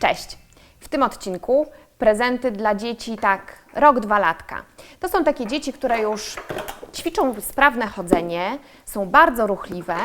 Cześć! W tym odcinku prezenty dla dzieci tak rok, dwa latka. To są takie dzieci, które już ćwiczą sprawne chodzenie, są bardzo ruchliwe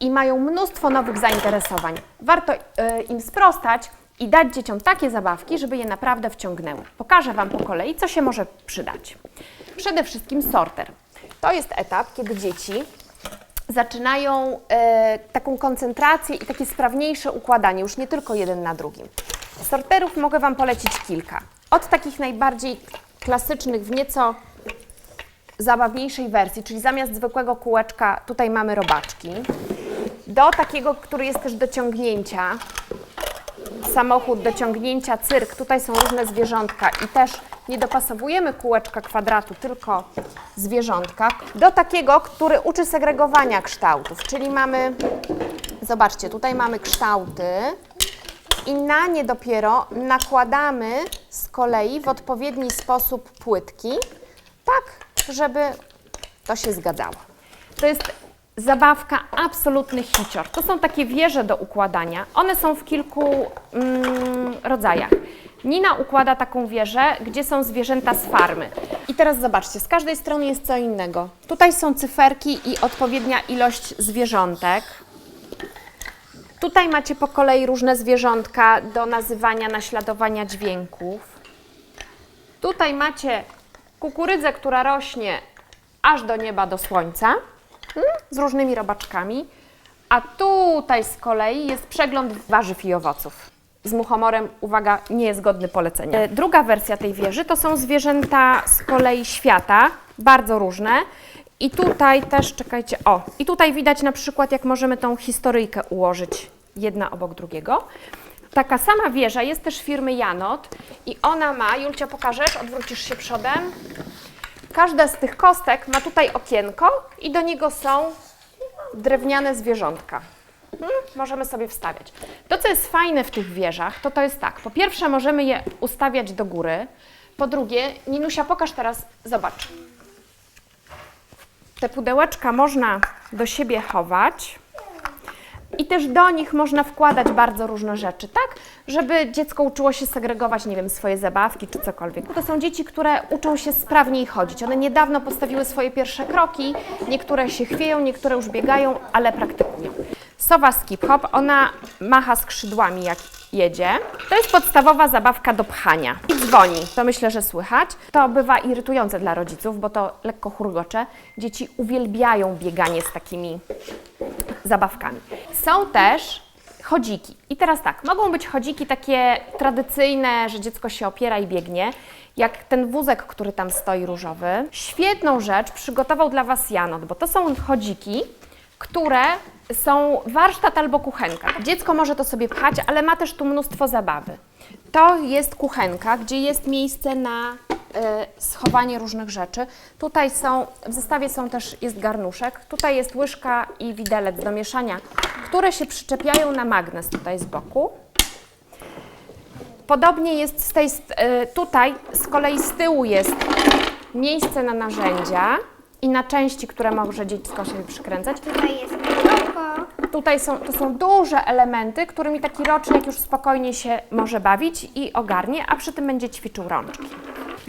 i mają mnóstwo nowych zainteresowań. Warto e, im sprostać i dać dzieciom takie zabawki, żeby je naprawdę wciągnęły. Pokażę Wam po kolei, co się może przydać. Przede wszystkim sorter. To jest etap, kiedy dzieci zaczynają e, taką koncentrację i takie sprawniejsze układanie, już nie tylko jeden na drugim. Sorterów mogę Wam polecić kilka. Od takich najbardziej klasycznych w nieco zabawniejszej wersji, czyli zamiast zwykłego kółeczka tutaj mamy robaczki, do takiego, który jest też do ciągnięcia, samochód do ciągnięcia, cyrk, tutaj są różne zwierzątka i też nie dopasowujemy kółeczka kwadratu, tylko zwierzątka, do takiego, który uczy segregowania kształtów, czyli mamy, zobaczcie, tutaj mamy kształty i na nie dopiero nakładamy z kolei w odpowiedni sposób płytki, tak, żeby to się zgadzało. To jest zabawka absolutny hicior. To są takie wieże do układania. One są w kilku mm, rodzajach. Nina układa taką wieżę, gdzie są zwierzęta z farmy. I teraz zobaczcie, z każdej strony jest co innego. Tutaj są cyferki i odpowiednia ilość zwierzątek. Tutaj macie po kolei różne zwierzątka do nazywania, naśladowania dźwięków. Tutaj macie kukurydzę, która rośnie aż do nieba, do słońca, mm, z różnymi robaczkami. A tutaj z kolei jest przegląd warzyw i owoców. Z muchomorem, uwaga, nie jest godny polecenia. E, Druga wersja tej wieży to są zwierzęta z kolei świata, bardzo różne. I tutaj też, czekajcie, o, i tutaj widać na przykład, jak możemy tą historyjkę ułożyć jedna obok drugiego. Taka sama wieża jest też firmy Janot i ona ma, Julcia pokażesz, odwrócisz się przodem. Każda z tych kostek ma tutaj okienko i do niego są drewniane zwierzątka. Hmm, możemy sobie wstawiać. To, co jest fajne w tych wieżach, to to jest tak. Po pierwsze, możemy je ustawiać do góry. Po drugie, Ninusia, pokaż teraz, zobacz. Te pudełeczka można do siebie chować. I też do nich można wkładać bardzo różne rzeczy, tak? Żeby dziecko uczyło się segregować, nie wiem, swoje zabawki czy cokolwiek. To są dzieci, które uczą się sprawniej chodzić. One niedawno postawiły swoje pierwsze kroki, niektóre się chwieją, niektóre już biegają, ale praktykują. Sowa skip hop, ona macha skrzydłami jak jedzie. To jest podstawowa zabawka do pchania. I dzwoni, to myślę, że słychać. To bywa irytujące dla rodziców, bo to lekko churgocze. Dzieci uwielbiają bieganie z takimi zabawkami. Są też chodziki. I teraz tak, mogą być chodziki takie tradycyjne, że dziecko się opiera i biegnie, jak ten wózek, który tam stoi różowy. Świetną rzecz przygotował dla Was Janot, bo to są chodziki, które są warsztat albo kuchenka. Dziecko może to sobie pchać, ale ma też tu mnóstwo zabawy. To jest kuchenka, gdzie jest miejsce na e, schowanie różnych rzeczy. Tutaj są, w zestawie są też, jest garnuszek, tutaj jest łyżka i widelec do mieszania, które się przyczepiają na magnes tutaj z boku. Podobnie jest z tej, e, tutaj z kolei z tyłu jest miejsce na narzędzia i na części, które może dziecko sobie przykręcać. Tutaj jest pudełko. Tutaj są, to są duże elementy, którymi taki rocznik już spokojnie się może bawić i ogarnie, a przy tym będzie ćwiczył rączki.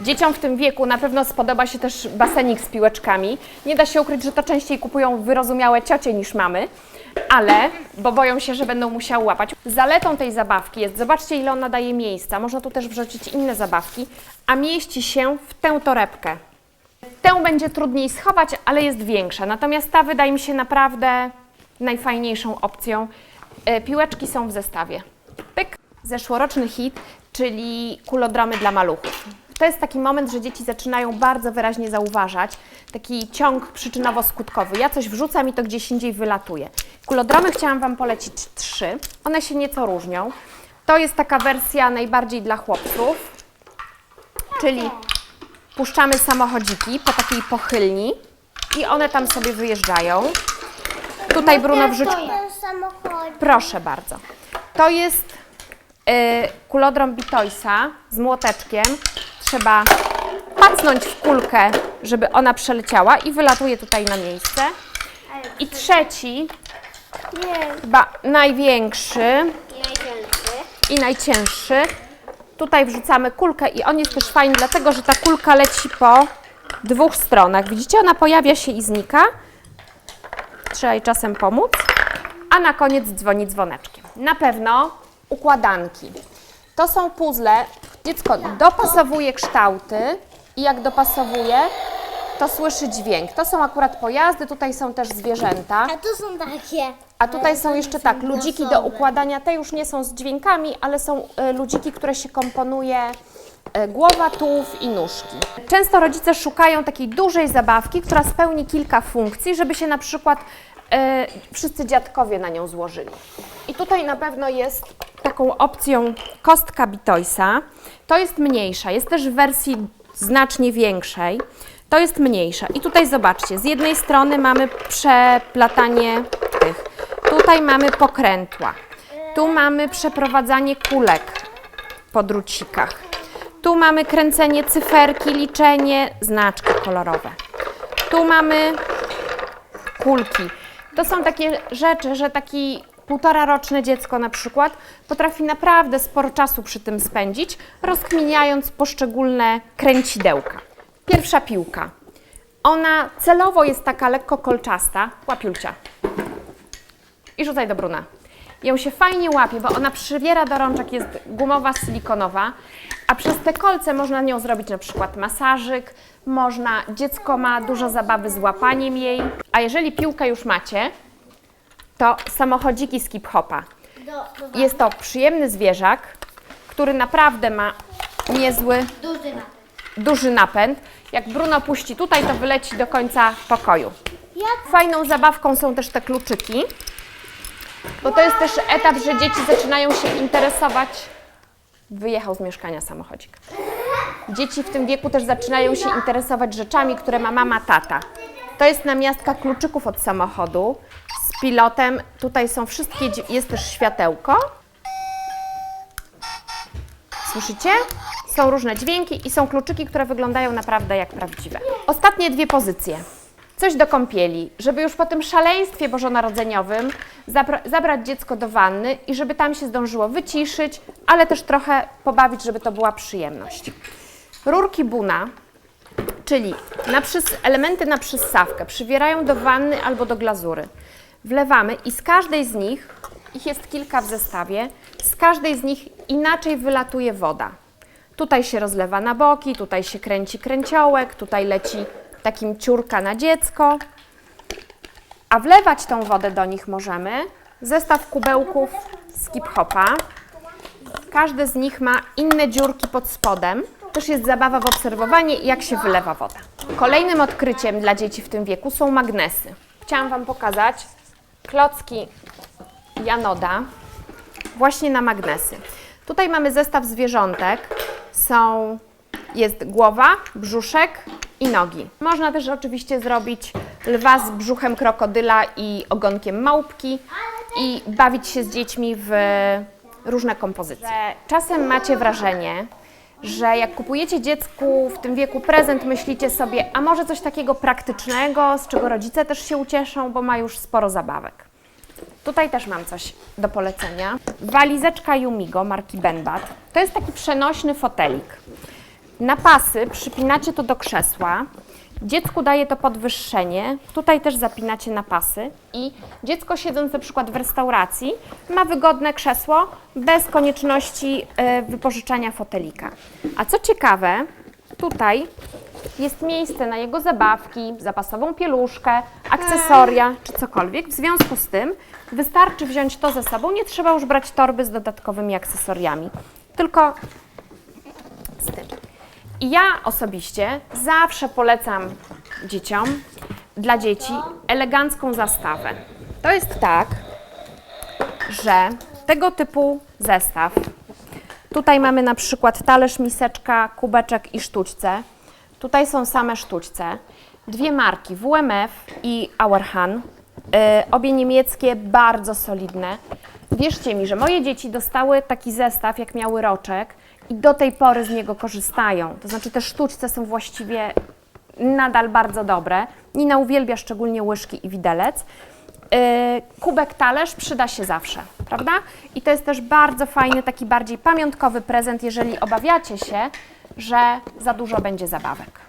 Dzieciom w tym wieku na pewno spodoba się też basenik z piłeczkami. Nie da się ukryć, że to częściej kupują wyrozumiałe ciocie niż mamy, ale, bo boją się, że będą musiały łapać. Zaletą tej zabawki jest, zobaczcie ile ona daje miejsca, można tu też wrzucić inne zabawki, a mieści się w tę torebkę. Tę będzie trudniej schować, ale jest większa. Natomiast ta wydaje mi się naprawdę najfajniejszą opcją. E, Piłeczki są w zestawie. Pyk. Zeszłoroczny hit, czyli kulodromy dla maluchów. To jest taki moment, że dzieci zaczynają bardzo wyraźnie zauważać taki ciąg przyczynowo-skutkowy. Ja coś wrzucam i to gdzieś indziej wylatuje. Kulodromy chciałam Wam polecić trzy. One się nieco różnią. To jest taka wersja najbardziej dla chłopców, czyli puszczamy samochodziki po takiej pochylni i one tam sobie wyjeżdżają. Tutaj Bruno wrzuć. Proszę bardzo. To jest y, kulodrom Bitoisa z młoteczkiem. Trzeba pacnąć w kulkę, żeby ona przeleciała i wylatuje tutaj na miejsce. I trzeci, chyba Największy. i najcięższy. Tutaj wrzucamy kulkę i on jest też fajny, dlatego że ta kulka leci po dwóch stronach. Widzicie, ona pojawia się i znika. Trzeba jej czasem pomóc. A na koniec dzwoni dzwoneczkiem. Na pewno układanki. To są puzzle. Dziecko dopasowuje kształty i jak dopasowuje, to słyszy dźwięk. To są akurat pojazdy, tutaj są też zwierzęta. A tu są takie. A tutaj są jeszcze tak, ludziki do układania. Te już nie są z dźwiękami, ale są e, ludziki, które się komponuje e, głowa, tułów i nóżki. Często rodzice szukają takiej dużej zabawki, która spełni kilka funkcji, żeby się na przykład e, wszyscy dziadkowie na nią złożyli. I tutaj na pewno jest taką opcją kostka Bitoysa. To jest mniejsza, jest też w wersji znacznie większej. To jest mniejsza. I tutaj zobaczcie, z jednej strony mamy przeplatanie tych, tutaj mamy pokrętła, tu mamy przeprowadzanie kulek po drucikach, tu mamy kręcenie cyferki, liczenie, znaczki kolorowe. Tu mamy kulki. To są takie rzeczy, że taki półtora roczne dziecko na przykład potrafi naprawdę sporo czasu przy tym spędzić, rozkminiając poszczególne kręcidełka. Pierwsza piłka. Ona celowo jest taka lekko kolczasta. Łapiulcia. I rzucaj do Bruna. Ją się fajnie łapie, bo ona przywiera do rączek, jest gumowa, silikonowa, a przez te kolce można nią zrobić na przykład masażyk, można, dziecko ma dużo zabawy z łapaniem jej, a jeżeli piłkę już macie, to samochodziki z do, Jest to przyjemny zwierzak, który naprawdę ma niezły, duży na duży napęd. Jak Bruno puści tutaj, to wyleci do końca pokoju. Fajną zabawką są też te kluczyki, bo to jest też etap, że dzieci zaczynają się interesować. Wyjechał z mieszkania samochodzik. Dzieci w tym wieku też zaczynają się interesować rzeczami, które ma mama, tata. To jest namiastka kluczyków od samochodu z pilotem. Tutaj są wszystkie, jest też światełko. Słyszycie? Są różne dźwięki i są kluczyki, które wyglądają naprawdę jak prawdziwe. Ostatnie dwie pozycje. Coś do kąpieli, żeby już po tym szaleństwie bożonarodzeniowym zabra- zabrać dziecko do wanny i żeby tam się zdążyło wyciszyć, ale też trochę pobawić, żeby to była przyjemność. Rurki Buna, czyli na elementy na przyssawkę, przywierają do wanny albo do glazury. Wlewamy i z każdej z nich, ich jest kilka w zestawie, z każdej z nich inaczej wylatuje woda. Tutaj się rozlewa na boki, tutaj się kręci kręciołek, tutaj leci takim ciurka na dziecko. A wlewać tą wodę do nich możemy zestaw kubełków z hip-hopa. Każdy z nich ma inne dziurki pod spodem. Też jest zabawa w obserwowanie jak się wylewa woda. Kolejnym odkryciem dla dzieci w tym wieku są magnesy. Chciałam Wam pokazać klocki Janoda właśnie na magnesy. Tutaj mamy zestaw zwierzątek. Są, jest głowa, brzuszek i nogi. Można też oczywiście zrobić lwa z brzuchem krokodyla i ogonkiem małpki i bawić się z dziećmi w różne kompozycje. Czasem macie wrażenie, że jak kupujecie dziecku w tym wieku prezent, myślicie sobie, a może coś takiego praktycznego, z czego rodzice też się ucieszą, bo ma już sporo zabawek. Tutaj też mam coś do polecenia. Walizeczka Yumigo marki Benbat. To jest taki przenośny fotelik. Na pasy przypinacie to do krzesła. Dziecku daje to podwyższenie. Tutaj też zapinacie na pasy i dziecko siedząc na przykład w restauracji ma wygodne krzesło bez konieczności e, wypożyczania fotelika. A co ciekawe, tutaj jest miejsce na jego zabawki, zapasową pieluszkę, akcesoria czy cokolwiek. W związku z tym wystarczy wziąć to ze sobą. Nie trzeba już brać torby z dodatkowymi akcesoriami, tylko z tym. I ja osobiście zawsze polecam dzieciom, dla dzieci, elegancką zastawę. To jest tak, że tego typu zestaw Tutaj mamy na przykład talerz, miseczka, kubeczek i sztućce. Tutaj są same sztućce. Dwie marki, WMF i Auerhahn. Yy, obie niemieckie, bardzo solidne. Wierzcie mi, że moje dzieci dostały taki zestaw, jak miały roczek i do tej pory z niego korzystają. To znaczy te sztućce są właściwie nadal bardzo dobre. Nina uwielbia szczególnie łyżki i widelec. Yy, kubek talerz przyda się zawsze. prawda? I to jest też bardzo fajny, taki bardziej pamiątkowy prezent, jeżeli obawiacie się, że za dużo będzie zabawek.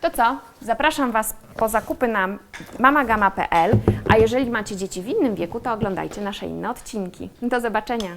To co? Zapraszam Was po zakupy na mamagama.pl, a jeżeli macie dzieci w innym wieku, to oglądajcie nasze inne odcinki. Do zobaczenia!